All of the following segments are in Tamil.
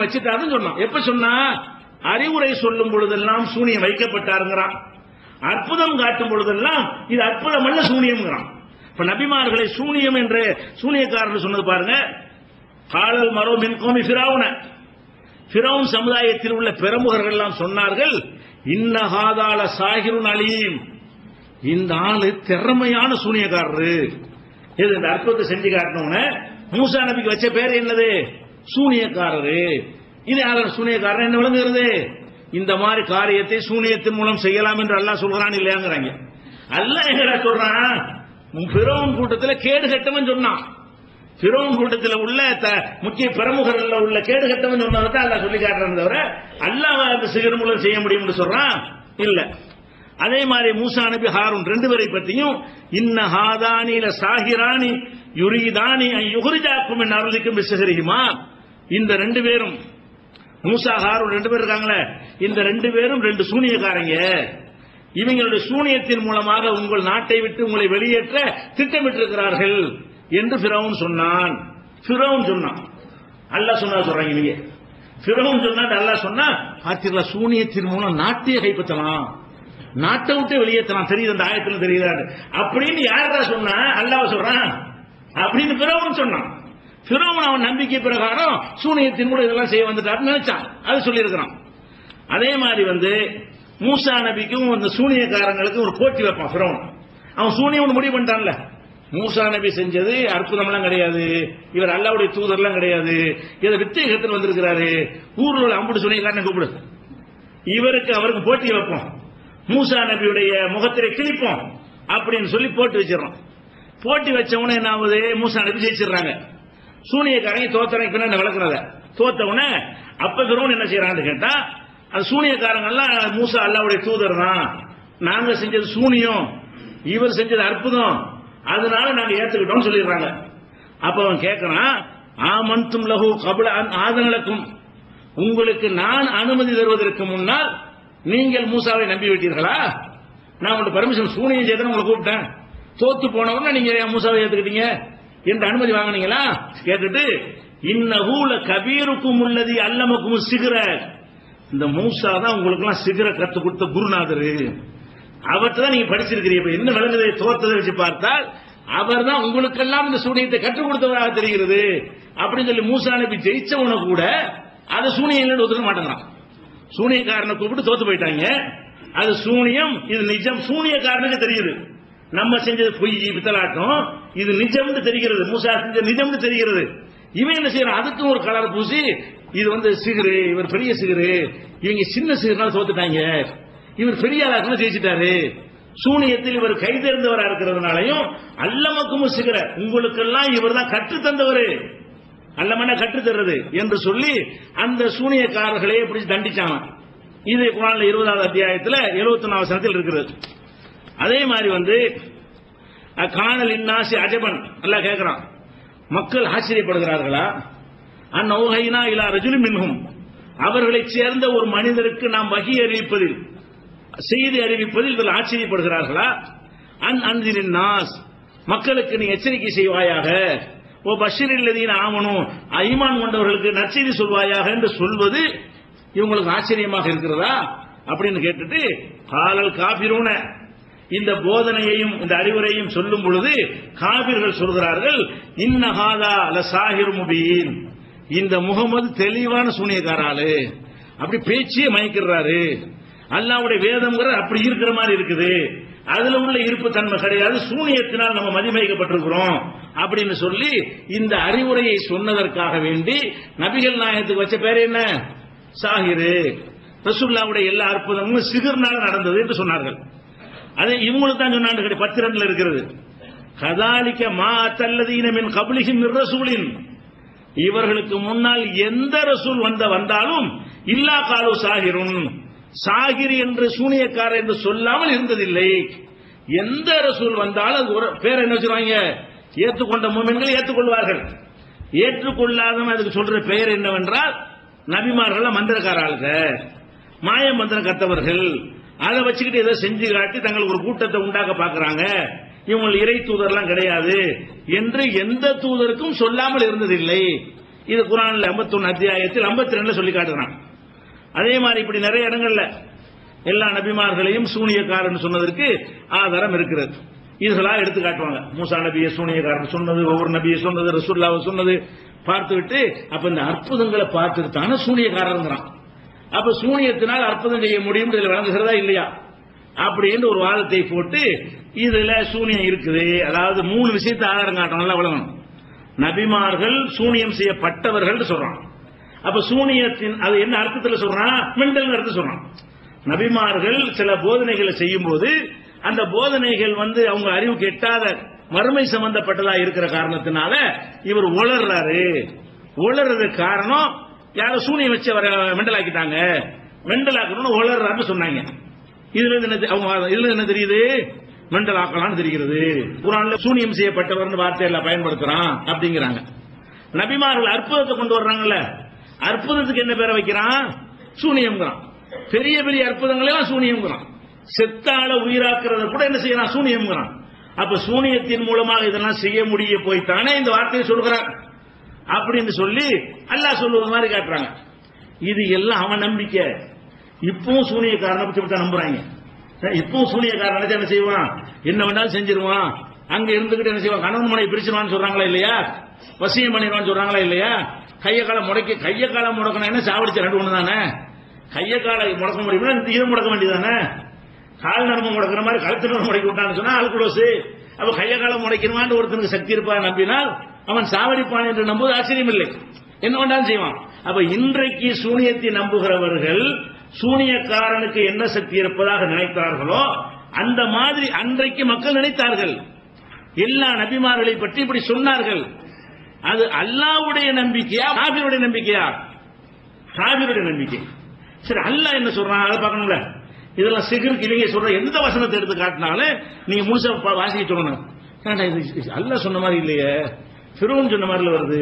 வச்சுட்டாருன்னு சொன்னான். எப்ப சொன்னா? அறிவுரை சொல்லும் பொழுதெல்லாம் சூனியம் வைக்கப்பட்டாருங்கிறான். அற்புதம் காட்டும் பொழுதெல்லாம் இது அற்புதம் அல்ல சூனியம்ங்கிறான். இப்ப நபிமார்களை சூனியம் என்று சூனியக்காரர் சொன்னது பாருங்க. காலல் மரோ மின் கோமி பிராவுன பிறவுன் சமுதாயத்தில் உள்ள பிரமுகர்கள் எல்லாம் சொன்னார்கள் இன்னஹாதால சாகிருன் அலீம். இந்த ஆளு திறமையான சூனியக்காரரு. இது இந்த அற்புதத்தை செஞ்சு காட்டணும்னு மூசா நபிக்கு வச்ச பேர் என்னது? சூனியக்காரரு. இது யார் சூனியக்காரர்? என்ன விளங்குகிறது? இந்த மாதிரி காரியத்தை சூனியத்தின் மூலம் செய்யலாம் என்று அல்லாஹ் சொல்றான் இல்லையாங்கிறாங்க. அல்லாஹ் எங்கடா சொல்றான்? பிறவன் கூட்டத்தில் கேடு கட்டவன் சொன்னான். பிறவன் கூட்டத்தில் உள்ள த- முக்கிய பிரமுகர்கள் உள்ள கேடு கட்டவன் சொன்னதை தான் அல்லாஹ் சொல்லி காட்டுறான் தவிர அல்லாஹ் அந்த சிகர் மூலம் செய்ய முடியும்னு சொல்றான்? இல்ல. அதே மாதிரி மூசா நபி ஹாரூன் ரெண்டு பேரை பற்றியும் இன்ன ஹாதானில சாகிராணி யுரிதானி யுகுரிஜாக்கும் என்று அருளிக்கும் விசகரிக்குமா இந்த ரெண்டு பேரும் மூசா ஹாரூன் ரெண்டு பேர் இருக்காங்களே இந்த ரெண்டு பேரும் ரெண்டு சூனியக்காரங்க. இவங்களுடைய சூனியத்தின் மூலமாக உங்கள் நாட்டை விட்டு உங்களை வெளியேற்ற திட்டமிட்டிருக்கிறார்கள் என்று பிரவுன் சொன்னான். பிரவுன் சொன்னான். அல்லாஹ் சொன்னா சொல்றாங்க இவங்க. பிரவுன் சொன்னா அல்லாஹ் சொன்னா பாத்தீங்களா சூனியத்தின் மூலம் நாட்டையே கைப்பற்றலாம். நாட்டை விட்டு வெளியேற்றலாம். தெரியுது அந்த ஆயத்தில் தெரியுதா அப்படின்னு யாரா சொன்னா அல்லாஹ் சொல்றான். அப்படின்னு பிரவுன் சொன்னான். பிறவன் அவன் நம்பிக்கை பிரகாரம் சூனியத்தின் மூலம் இதெல்லாம் செய்ய வந்துட்டாருன்னு நினைச்சான். அது சொல்லியிருக்கிறான். அதே மாதிரி வந்து மூசா நபிக்கும் அந்த சூனியக்காரங்களுக்கும் ஒரு போட்டி வைப்பான் பிறவன் அவன் சூனியம் முடிவு பண்ணிட்டான்ல. மூசா நபி செஞ்சது அற்புதம்லாம் கிடையாது. இவர் அல்லாவுடைய தூதர்லாம் கிடையாது. இதை வித்தேகத்தில் வந்திருக்கிறாரு. ஊர்ல உள்ள அம்புடு சூனியக்காரனை கூப்பிடு. இவருக்கு அவருக்கு போட்டி வைப்போம். மூசா நபியுடைய முகத்திலே கிழிப்போம் அப்படின்னு சொல்லி போட்டு வச்சிடறோம். போட்டி வச்ச என்ன ஆகுது? மூசா நபி ஜெயிச்சிடுறாங்க. சூனியக்காரங்க தோத்தனை பின்ன விளக்குறத? தோத்த உடனே அப்ப திரும்ப என்ன செய்யறான்னு கேட்டா அது சூனியக்காரங்கெல்லாம் மூசா அல்லாவுடைய தூதர் தான் நாங்க செஞ்சது சூனியம் இவர் செஞ்சது அற்புதம் அதனால நாங்க ஏத்துக்கிட்டோம் சொல்லிடுறாங்க. அப்ப அவன் கேட்கறான் ஆமந்தும் லகு கபல ஆதனலக்கும். உங்களுக்கு நான் அனுமதி தருவதற்கு முன்னால் நீங்கள் மூசாவை நம்பி விட்டீர்களா? நான் உங்களுக்கு பர்மிஷன் சூனியம் செய்தேன் உங்களை கூப்பிட்டேன். தோத்து போனவங்க நீங்க மூசாவை ஏத்துக்கிட்டீங்க? என்று அனுமதி வாங்குனீங்களா? கேட்டுட்டு இன்னஹூல கபீருக்கும் உள்ளது அல்லமக்கும் சிகர. இந்த மூசா தான் உங்களுக்கு எல்லாம் சிகர கத்து கொடுத்த குருநாதர். அவர்கிட்ட தான் நீங்க படிச்சிருக்கிறீங்க. என்ன விளங்குதை? தோத்ததை வச்சு பார்த்தால் அவர் தான் உங்களுக்கெல்லாம் இந்த சூனியத்தை கற்றுக் கொடுத்தவராக தெரிகிறது. அப்படின்னு சொல்லி மூசா நபி ஜெயிச்சவன கூட அதை சூனியம் ஒத்துக்க மாட்டேங்கிறான். சூனியக்காரனை கூப்பிட்டு தோத்து போயிட்டாங்க. அது சூனியம் இது நிஜம். சூனியக்காரனுக்கு தெரியுது. நம்ம செஞ்சது பொய் பித்தலாட்டம் இது நிஜம்னு தெரிகிறது. மூசா செஞ்ச நிஜம்னு தெரிகிறது. இவன் என்ன செய்யறான்? அதுக்கும் ஒரு கலர் பூசி இது வந்து சிகரு இவர் பெரிய சிகரு. இவங்க சின்ன சிகர்னால தோத்துட்டாங்க. இவர் பெரிய ஆளாக்கணும் ஜெயிச்சிட்டாரு. சூனியத்தில் இவர் கைதேர்ந்தவரா இருக்கிறதுனாலையும் அல்லமக்கும் சிகர உங்களுக்கெல்லாம் இவர் தான் கற்று தந்தவர். அல்லமன கற்று தர்றது என்று சொல்லி அந்த சூனியக்காரர்களே பிடிச்சி தண்டிச்சாங்க இது குரான்ல இருபதாவது அத்தியாயத்தில் எழுபத்தி ஒன்னாவது சனத்தில் இருக்கிறது. அதே மாதிரி வந்து காணல் இன்னாசி அஜபன் நல்லா கேட்கிறான் மக்கள் ஆச்சரியப்படுகிறார்களா? அந்நௌகைனா இலா ரஜுலி மின்ஹும். அவர்களைச் சேர்ந்த ஒரு மனிதருக்கு நாம் வகி அறிவிப்பதில் செய்தி அறிவிப்பதில் இவர்கள் ஆச்சரியப்படுகிறார்களா? அன் அன்றின் நாஸ் மக்களுக்கு நீ எச்சரிக்கை செய்வாயாக. ஓ பஷீரில்லதீன் ஆமனும் ஐமான் கொண்டவர்களுக்கு நற்செய்தி சொல்வாயாக என்று சொல்வது இவங்களுக்கு ஆச்சரியமாக இருக்கிறதா? அப்படின்னு கேட்டுட்டு காலல் காபிரூன. இந்த போதனையையும் இந்த அறிவுரையும் சொல்லும் பொழுது காபிர்கள் சொல்கிறார்கள் இன்னஹாதா ல சாஹிர் முபீன். இந்த முகமது தெளிவான சூனியக்காராளு. அப்படி பேச்சியே மயக்கிறாரு. அல்லாவுடைய வேதம்ங்கிற அப்படி இருக்கிற மாதிரி இருக்குது. அதுல உள்ள இருப்பு தன்மை கிடையாது. சூனியத்தினால் நம்ம மதிமயக்கப்பட்டிருக்கிறோம் அப்படின்னு சொல்லி இந்த அறிவுரையை சொன்னதற்காக வேண்டி நபிகள் நாயகத்துக்கு வச்ச பேர் என்ன? சாகிரு ரசுல்லாவுடைய எல்லா அற்புதமும் சிகர்னால நடந்தது என்று சொன்னார்கள். அதே இவங்களுக்கு தான் சொன்னாங்க பத்து ரெண்டுல இருக்கிறது. கதாலிக்க மா தல்லதீனமின் மின் கபலிஹிம் ரசூலின். இவர்களுக்கு முன்னால் எந்த ரசூல் வந்த வந்தாலும் இல்லா காலு சாகிரும் சாகிர் என்று சூனியக்காரர் என்று சொல்லாமல் இருந்ததில்லை. எந்த ரசூல் வந்தாலும் அது ஒரு பேர் என்ன வச்சிருவாங்க? ஏற்றுக்கொண்ட மூமென்கள் ஏற்றுக்கொள்வார்கள். ஏற்றுக்கொள்ளாதவன் அதுக்கு சொல்ற பெயர் என்னவென்றால் நபிமார்கள் மந்திரக்காரர்கள் மாய மந்திரம் கத்தவர்கள். அதை வச்சுக்கிட்டு ஏதோ செஞ்சு காட்டி தங்களுக்கு ஒரு கூட்டத்தை உண்டாக்க பாக்குறாங்க இவங்க இறை தூதர்லாம் கிடையாது என்று எந்த தூதருக்கும் சொல்லாமல் இருந்ததில்லை. இது குரான்ல 51 அத்தியாயத்தில் 52 ரெண்டுல சொல்லி காட்டுறான். அதே மாதிரி இப்படி நிறைய இடங்கள்ல எல்லா நபிமார்களையும் சூனியக்காரன் சொன்னதற்கு ஆதாரம் இருக்கிறது. இதுகளா எடுத்து காட்டுவாங்க. மூசா நபியை சூனியக்காரன் சொன்னது ஒவ்வொரு நபியை சொன்னது ரசூல்லாவை சொன்னது. பார்த்துவிட்டு அப்ப இந்த அற்புதங்களை பார்த்துட்டு தானே சூனியக்காரங்கிறான் அப்ப சூனியத்தினால் அற்புதம் செய்ய முடியும் இதில் வழங்குகிறதா இல்லையா? அப்படின்னு ஒரு வாதத்தை போட்டு இதுல சூனியம் இருக்குது. அதாவது மூணு விஷயத்தை ஆதாரம் காட்டணும் நல்லா விளங்கணும். நபிமார்கள் சூனியம் செய்யப்பட்டவர்கள் சொல்றான். அப்ப சூனியத்தின் அது என்ன அர்த்தத்தில் சொல்றான் மிண்டல் அர்த்தம் சொல்றான். நபிமார்கள் சில போதனைகளை செய்யும் போது அந்த போதனைகள் வந்து அவங்க அறிவு கெட்டாத மறுமை சம்பந்தப்பட்டதா இருக்கிற காரணத்தினால இவர் உளர்றாரு. உளறதுக்கு காரணம் யாரோ சூனியம் வச்சு அவரை மெண்டலாக்கிட்டாங்க. மெண்டலாக்கணும்னு உளர்றாருன்னு சொன்னாங்க. இதுல இருந்து என்ன அவங்க இதுல என்ன தெரியுது? மெண்டல் ஆக்கலாம்னு தெரிகிறது. குரான்ல சூனியம் செய்யப்பட்டவர்னு வார்த்தையில பயன்படுத்துறான் அப்படிங்கிறாங்க. நபிமார்கள் அற்புதத்தை கொண்டு வர்றாங்கல்ல. அற்புதத்துக்கு என்ன பேரை வைக்கிறான்? சூனியம்ங்கிறான். பெரிய பெரிய அற்புதங்களை எல்லாம் சூனியம்ங்கிறான். செத்தால உயிராக்குறத கூட என்ன செய்யறான்? சூனியம்ங்கிறான். அப்ப சூனியத்தின் மூலமாக இதெல்லாம் செய்ய முடிய போய்த்தானே இந்த வார்த்தையை சொல்கிறான் அப்படின்னு சொல்லி அல்லாஹ் சொல்லுவது மாதிரி காட்டுறாங்க. இது எல்லாம் அவன் நம்பிக்கை. இப்பவும் சூனியக்காரனை பத்தி இப்படி தான் நம்புறாங்க இப்பவும் சூனியக்காரன் நினைச்சா என்ன செய்வான்? என்ன வேணாலும் செஞ்சிருவான். அங்க இருந்துகிட்டு என்ன செய்வான்? கணவன் மனை பிரிச்சிருவான்னு சொல்றாங்களா இல்லையா? வசியம் பண்ணிடுவான்னு சொல்றாங்களா இல்லையா? கைய காலை முடக்கி கைய காலை முடக்கணும் என்ன சாவடிச்ச ரெண்டு ஒண்ணு தானே? கைய காலை முடக்க முடியுமா? இதை முடக்க வேண்டியதானே கால் நரம்பு முடக்கிற மாதிரி கழுத்து நரம்பு முடக்கி விட்டான்னு சொன்னா அல்குடோசு அப்ப கைய காலம் முடைக்கணுமான்னு ஒருத்தனுக்கு சக்தி இருப்பா நம்பினால் அவன் சாவடிப்பான் என்று நம்புவது ஆச்சரியம் இல்லை என்ன வேண்டாலும் செய்வான்? அப்ப இன்றைக்கு சூனியத்தை நம்புகிறவர்கள் சூனியக்காரனுக்கு என்ன சக்தி இருப்பதாக நினைத்தார்களோ அந்த மாதிரி அன்றைக்கு மக்கள் நினைத்தார்கள். எல்லா நபிமார்களை பற்றி இப்படி சொன்னார்கள். அது அல்லாவுடைய நம்பிக்கையா காபிருடைய நம்பிக்கையா? காபிருடைய நம்பிக்கை. சரி அல்லாஹ் என்ன சொல்றான்? அதை பார்க்கணும்ல. இதெல்லாம் சிகருக்கு இவங்க சொல்ற எந்த வசனத்தை எடுத்து காட்டினாலும் நீங்க முழுசா பா- வாசிக்க சொல்லணும். அல்ல இது சொன்ன மாதிரி இல்லையே? ஃபிரோன் சொன்ன மாதிரில வருது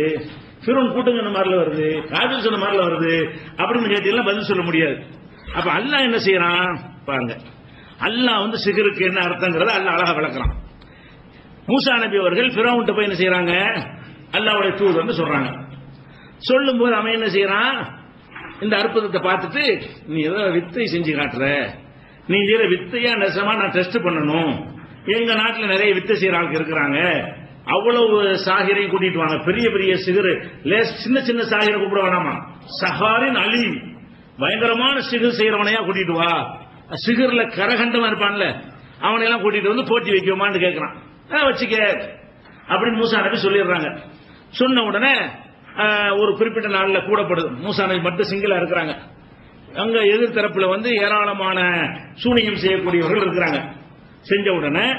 ஃபிரோன் கூட்டம் சொன்ன மாதிரில வருது காதல் சொன்ன மாதிரில வருது அப்படின்னு கேட்டீங்கன்னா பதில் சொல்ல முடியாது. அப்ப அல்லாஹ் என்ன செய்யறான்? பாருங்க. அல்லாஹ் வந்து சிகருக்கு என்ன அர்த்தங்கிறத அல்லாஹ் அழகா விளக்குறான். மூசா நபி அவர்கள் ஃபிரௌன்ட்ட போய் என்ன செய்யறாங்க? தூள் வந்து சொல்றாங்க. சொல்லும்போது அவன் என்ன செய்யறான்? இந்த அற்புதத்தை பார்த்துட்டு நீ ஏதோ வித்தை செஞ்சு காட்டுற. நீ இதில் வித்தையா நெசமா நான் டெஸ்ட் பண்ணணும். எங்க நாட்டில் நிறைய வித்தை செய்யற ஆளுக்கு இருக்கிறாங்க. அவ்வளவு சாகிரையும் கூட்டிட்டு வாங்க. பெரிய பெரிய சிகரு. லேஸ் சின்ன சின்ன சாகிரை கூப்பிட வேணாமா சஹாரின் அலி பயங்கரமான சிகர் செய்யறவனையா கூட்டிட்டு வா. சிகர்ல கரகண்டமா இருப்பான்ல. அவனை எல்லாம் கூட்டிட்டு வந்து போட்டி வைக்குமான்னு கேட்கறான் "ஆ, வச்சுக்க. அப்படின்னு மூசா நபி சொல்லிடுறாங்க. சொன்ன உடனே ஒரு குறிப்பிட்ட நாளில் கூடப்படுது. மூசா நபி மட்டும் சிங்கிளா இருக்கிறாங்க. அங்க எதிர்த்தரப்புல வந்து ஏராளமான சூனியம் செய்யக்கூடியவர்கள் இருக்கிறாங்க. செஞ்ச உடனே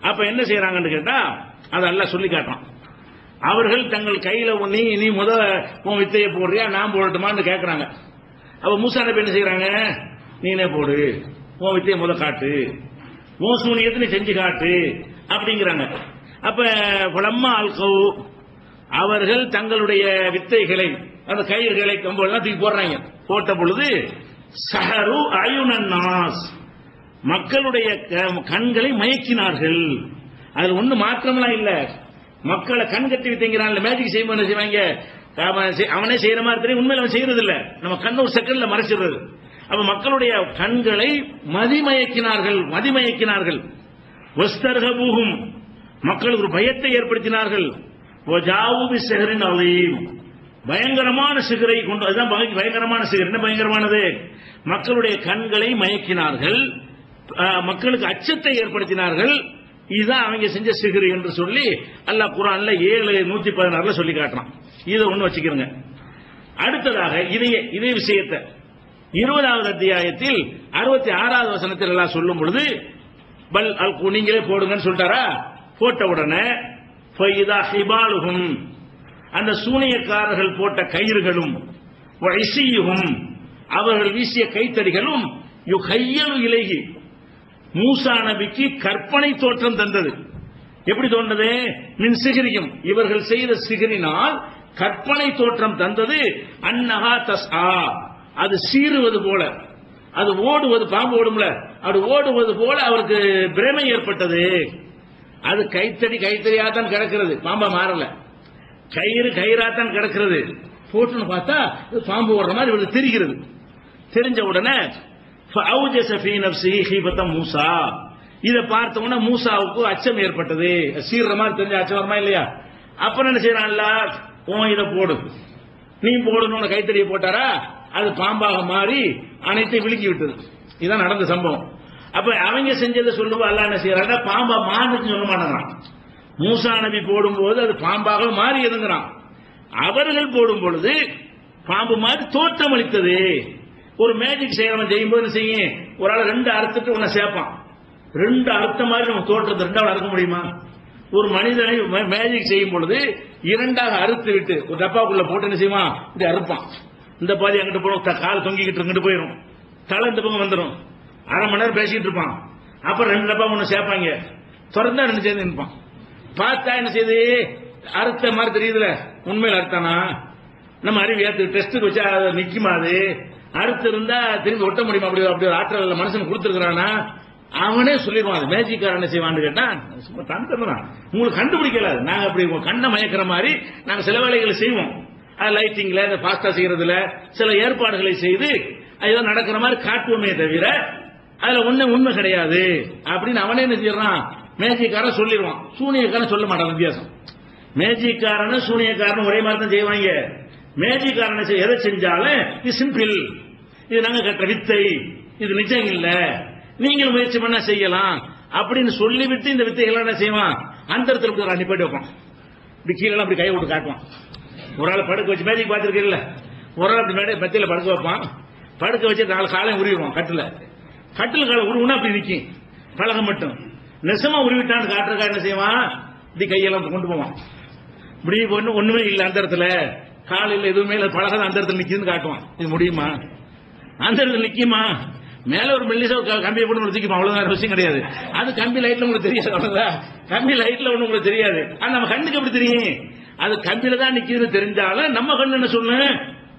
அப்ப என்ன செய்யறாங்கன்னு கேட்டா அதெல்லாம் சொல்லி காட்டுறான் அவர்கள் தங்கள் கையில ஒண்ணு, நீ நீ முத உன் வித்தையை போடுறியா? நான் போடட்டுமான்னு கேட்கறாங்க அப்ப மூசா நபி என்ன செய்யறாங்க நீனே போடு. உன் வித்தையை முத காட்டு. உன் சூனியத்தை நீ செஞ்சு காட்டு. அப்படிங்கிறாங்க. அப்ப புலம்மா அல்கவு அவர்கள் தங்களுடைய வித்தைகளை அந்த கயிறுகளை கம்பெல்லாம் தூக்கி போடுறாங்க. போட்ட பொழுது சஹரு அயுனன்னாஸ் மக்களுடைய க- கண்களை மயக்கினார்கள். அதுல ஒண்ணு மாற்றம்லாம் இல்ல. மக்களை கண் கட்டி வைத்தீங்கிறான் மேஜிக் செய்யும் செய்வாங்க? அவன் செய்- அவனே செய்யற மாதிரி தெரியும் உண்மையில அவன் செய்யறது இல்ல நம்ம கண்ணு ஒரு செகண்ட்ல மறைச்சிடுறது. அப்ப மக்களுடைய கண்களை மதிமயக்கினார்கள் மதிமயக்கினார்கள். வஸ்தர்கபூகும் மக்களுக்கு ஒரு பயத்தை ஏற்படுத்தினார்கள். சிகரின் அலீம். பயங்கரமான சிகரை கொண்டு அதுதான் பயங்கரமான சிகர். என்ன பயங்கரமானது? மக்களுடைய கண்களை மயக்கினார்கள். மக்களுக்கு அச்சத்தை ஏற்படுத்தினார்கள். இதுதான் அவங்க செஞ்ச சிகிரு என்று சொல்லி அல்லா குரான்ல ஏழு நூத்தி பதினாறுல சொல்லி காட்டுறான். இதை ஒண்ணு வச்சுக்கிறோங்க. அடுத்ததாக இதய இதே விஷயத்தை இருபதாவது அத்தியாயத்தில் அறுபத்தி ஆறாவது வசனத்தில் எல்லாம் சொல்லும் பொழுது பல் அல் நீங்களே போடுங்கன்னு சொல்லிட்டாரா? போட்ட உடனே ஃபைதா ஹிபாலுகும் அந்த சூனியக்காரர்கள் போட்ட கயிறுகளும் அவர்கள் வீசிய கைத்தடிகளும் யுகையலு இலகி மூசா நபிக்கு கற்பனை தோற்றம் தந்தது. எப்படி தோன்றது? மின் சிகிரியும். இவர்கள் செய்த சிகிரினால் கற்பனை தோற்றம் தந்தது. அன்னஹா தஸ் அது சீறுவது போல. அது ஓடுவது பாம்பு ஓடும்ல. அது ஓடுவது போல அவருக்கு பிரமை ஏற்பட்டது. அது கைத்தடி கைத்தடியா தான் கிடக்கிறது. பாம்பா மாறல. கயிறு கயிறாத்தான் கிடக்கிறது. போட்டுன்னு பார்த்தா பாம்பு ஓடுற மாதிரி இவருக்கு தெரிகிறது. தெரிஞ்ச உடனே ஃபவுஜஸ ஃபீ நஃப்ஸிஹி ஹீபத மூசா. இதை பார்த்தோம்னா மூசாவுக்கு அச்சம் ஏற்பட்டது. சீர்ற மாதிரி தெரிஞ்ச அச்சவரமா இல்லையா? அப்புறம் என்ன செய்யறான்ல உன் இதை போடு. நீ போடணும்னு கைத்தறியை போட்டாரா? அது பாம்பாக மாறி அனைத்தையும் விழுக்கி விட்டது. இதுதான் நடந்த சம்பவம். அப்ப அவங்க செஞ்சதை சொல்லுவா அல்ல என்ன செய்யறாங்க பாம்பா மாறுன்னு சொல்ல மாட்டேங்கிறான். மூசா நபி போடும்போது அது பாம்பாக மாறி இருங்கிறான் அவர்கள் போடும் பொழுது பாம்பு மாதிரி தோற்றமளித்தது. ஒரு மேஜிக் செய்யறவன் செய்யும்போது என்ன செய்யும்? ஒரு ஆள் ரெண்டு அறுத்துட்டு உன்னை சேர்ப்பான். ரெண்டு அறுத்த மாதிரி நம்ம தோற்றத்தை ரெண்டாவது அறுக்க முடியுமா? ஒரு மனிதனை மேஜிக் செய்யும் பொழுது இரண்டாக அறுத்து விட்டு ஒரு டப்பாக்குள்ள போட்டு என்ன செய்வான்? இப்படி அறுப்பான். இந்த பாதி அங்கிட்டு போனோம் கால் தொங்கிக்கிட்டு இங்கிட்டு போயிடும் தலை இந்த பக்கம் வந்துடும் அரை மணி நேரம் பேசிக்கிட்டு இருப்பான். அப்புறம் ரெண்டு டப்பா ஒன்று சேர்ப்பாங்க. திறந்தா ரெண்டு சேர்ந்து நிற்பான். பார்த்தா என்ன செய்யுது அறுத்த மாதிரி தெரியுதுல. உண்மையில் அறுத்தானா? நம்ம அறிவு ஏற்று டெஸ்ட்டுக்கு வச்சா நிற்குமா அது? அறுத்து இருந்தா திரும்பி ஒட்ட முடியுமா? அப்படி அப்படி ஒரு ஆற்றல் மனுஷன் கொடுத்துருக்கானா அவனே சொல்லிடுவான் அது மேஜிக்காரன் என்ன செய்வான்னு கேட்டா சும்மா தந்துடுறான். உங்களுக்கு கண்டுபிடிக்கல அது. நாங்க அப்படி உங்க கண்ணை மயக்கிற மாதிரி நாங்க சில வேலைகளை செய்வோம். அது லைட்டிங்ல இந்த பாஸ்டா செய்யறதுல சில ஏற்பாடுகளை செய்து ஏதோ நடக்கிற மாதிரி காட்டுவோமே தவிர அதுல ஒண்ணு உண்மை கிடையாது. அப்படின்னு அவனே என்ன செய்யறான்? மேஜிக்காரன் சொல்லிடுவான். சூனியக்காரன் சொல்ல மாட்டான் வித்தியாசம். மேஜிக்காரன் சூனியக்காரன் ஒரே மாதிரி தான் செய்வாங்க. மேஜிக்காரன் செய்- எதை செஞ்சாலும் இது சிம்பிள். இது நாங்க கட்ட வித்தை. இது நிஜம் இல்ல. நீங்களும் முயற்சி பண்ண செய்யலாம். அப்படின்னு சொல்லிவிட்டு இந்த வித்தைகள் என்ன செய்வான்? அந்த இடத்துல போய் போயிட்டு வைப்பான். இப்படி கீழே அப்படி கை விட்டு காட்டுவான். ஒரு ஆள் படுக்க வச்சு மேஜிக் பார்த்துருக்கீல்ல ஒரு ஆள் அப்படி மேடை பத்தியில படுக்க வைப்பான். படுக்க வச்சு நாலு காலையும் உருவிடுவான் கட்டில். கட்டில் காலை உருவுனா அப்படி நிற்கும் பழகம் மட்டும். நெசமா உருவிட்டான்னு காட்டுறக்கா என்ன செய்வான்? இப்படி கையெல்லாம் கொண்டு போவான். இப்படி ஒன்று ஒன்றுமே இல்லை அந்த இடத்துல காலையில் எதுவுமே இல்லை பழகம் அந்த இடத்துல நிற்கிதுன்னு காட்டுவான். இது முடியுமா? அந்த இடத்துல நிற்குமா மேல ஒரு மெல்லிசா க- கம்பியை போட்டு உங்களுக்கு தூக்கிப்போம் அவ்வளவுதான் விஷயம் கிடையாது. அது கம்பி லைட்ல உங்களுக்கு தெரியாது அவ்வளவுதான். கம்பி லைட்ல ஒண்ணு உங்களுக்கு தெரியாது. அது நம்ம கண்ணுக்கு எப்படி தெரியும்? அது கம்பியில தான் நிக்குதுன்னு தெரிஞ்சாலும் நம்ம கண்ணு என்ன சொல்லு?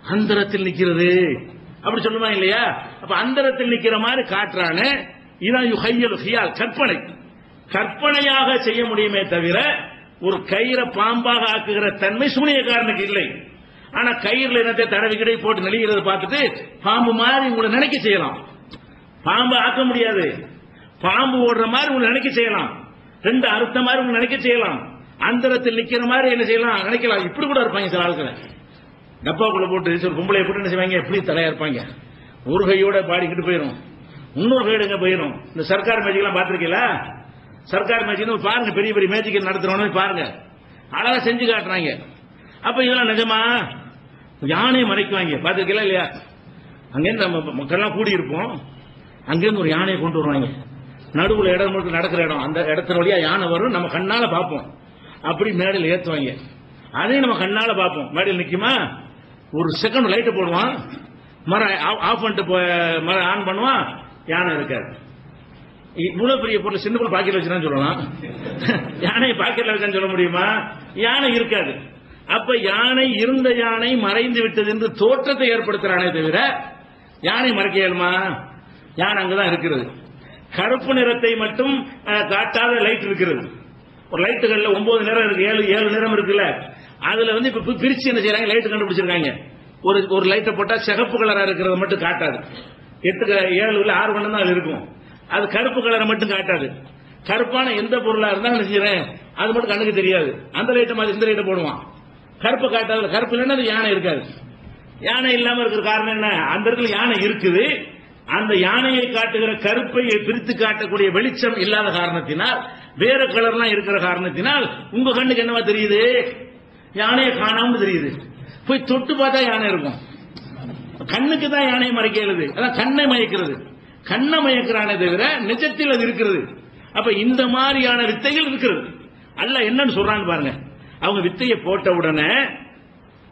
அந்தரத்தில் நிக்கிறது. அப்படி சொல்லுமா இல்லையா? அப்ப அந்தரத்தில் நிக்கிற மாதிரி காட்டுறானு. இதான் யுஹையல் ஹியால் கற்பனை. கற்பனையாக செய்ய முடியுமே தவிர ஒரு கயிறை பாம்பாக ஆக்குகிற தன்மை சூனியக்காரனுக்கு இல்லை. ஆனா கயிறுல என்னத்தை தடவி கிடை போட்டு நெளிகிறத பார்த்துட்டு பாம்பு மாதிரி உங்களை நினைக்க செய்யலாம். பாம்பு ஆக்க முடியாது. பாம்பு ஓடுற மாதிரி உங்களை நினைக்க செய்யலாம். ரெண்டு அறுத்த மாதிரி உங்களை நினைக்க செய்யலாம். அந்தரத்தில் நிக்கிற மாதிரி என்ன செய்யலாம்? நினைக்கலாம். இப்படி கூட இருப்பாங்க சில ஆட்களை. டப்பாக்குள்ள போட்டு சில பொம்பளை போட்டு என்ன செய்வாங்க. எப்படி தலையா இருப்பாங்க. ஒரு கையோட பாடிக்கிட்டு போயிடும் இன்னொரு கையோட எங்க போயிடும் இந்த சர்க்கார் மேஜிக்கெல்லாம் பாத்திருக்கீங்களா சர்க்கார் மேஜிக் பாருங்க. பெரிய பெரிய மேஜிக் நடத்துறவனு பாருங்க. அழகா செஞ்சு காட்டுறாங்க. அப்ப இதெல்லாம் நிஜமா? யானையை மறைக்குவாங்க. பார்த்திருக்கீங்களா இல்லையா? அங்கேருந்து நம்ம மக்கள்லாம் கூடி இருப்போம் அங்கேருந்து ஒரு யானையை கொண்டு வருவாங்க. நடுவில் இடம் மட்டும் நடக்கிற இடம். அந்த இடத்துல வழியா யானை வரும். நம்ம கண்ணால பார்ப்போம். அப்படி மேடையில் ஏத்துவாங்க. அதையும் நம்ம கண்ணால பார்ப்போம். மேடையில் நிற்குமா ஒரு செகண்ட் லைட்டு போடுவான். மரம் ஆஃப் பண்ணிட்டு போ- மரம் ஆன் பண்ணுவான். யானை இருக்காது. இவ்வளவு பெரிய பொருள் சின்ன பொருள் பாக்கெட்ல வச்சுதான் சொல்லலாம். யானை பாக்கெட்ல வச்சான்னு சொல்ல முடியுமா? யானை இருக்காது. அப்ப யானை இருந்த யானை மறைந்து விட்டது என்று தோற்றத்தை ஏற்படுத்துறானே தவிர யானை மறைக்க இயலுமா? யானை அங்கதான் இருக்கிறது. கருப்பு நிறத்தை மட்டும் காட்டாத லைட் இருக்கிறது. ஒரு லைட்டுகள்ல ஒன்பது நிறம் இருக்கு ஏழு ஏழு நிறம் இருக்குல்ல. அதுல வந்து இப்ப பிரிச்சு என்ன செய்யறாங்க லைட் கண்டுபிடிச்சிருக்காங்க. ஒரு ஒரு லைட்டை போட்டா சிகப்பு கலரா இருக்கிறத மட்டும் காட்டாது. எட்டு ஏழு இல்ல ஆறு வண்ணம் தான் அது இருக்கும். அது கருப்பு கலரை மட்டும் காட்டாது. கருப்பான எந்த பொருளா இருந்தாலும் என்ன செய்யறேன்? அது மட்டும் கண்ணுக்கு தெரியாது. அந்த லைட்டை மாதிரி இந்த லைட்டை போடுவான். கருப்பு காட்டாத கருப்பு இல்லைன்னா அது யானை இருக்காது. யானை இல்லாம இருக்கிற காரணம் என்ன? அந்த இடத்துல யானை இருக்குது. அந்த யானையை காட்டுகிற கருப்பை பிரித்து காட்டக்கூடிய வெளிச்சம் இல்லாத காரணத்தினால் வேற கலர்லாம் இருக்கிற காரணத்தினால் உங்க கண்ணுக்கு என்னவா தெரியுது? யானையை காணாம தெரியுது. போய் தொட்டு பார்த்தா யானை இருக்கும். கண்ணுக்கு தான் யானையை மறைக்கிறது. அதான் கண்ணை மயக்கிறது. கண்ணை மயக்கிறானே தவிர நிஜத்தில் அது இருக்கிறது. அப்ப இந்த மாதிரியான வித்தைகள் இருக்கிறது. அல்ல என்னன்னு சொல்றான்னு பாருங்க. அவங்க வித்தையை போட்ட உடனே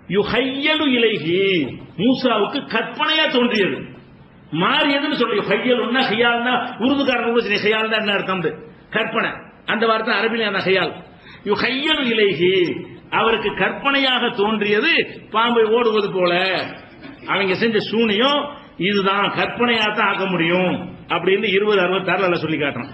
யுஹையலு இலைகி மூசாவுக்கு கற்பனையா தோன்றியது. மாறியதுன்னு சொல்லி ஹையலுன்னா ஹையால்னா உருதுக்காரன் கூட சரி என்ன அர்த்தம்? கற்பனை. அந்த வார்த்தை அரபில் அந்த ஹையால். யுஹையலு இலைகி அவருக்கு கற்பனையாக தோன்றியது பாம்பை ஓடுவது போல. அவங்க செஞ்ச சூனியம் இதுதான் கற்பனையா தான் ஆக்க முடியும். அப்படின்னு இருபது அறுபத்தாறுல சொல்லி காட்டுறோம்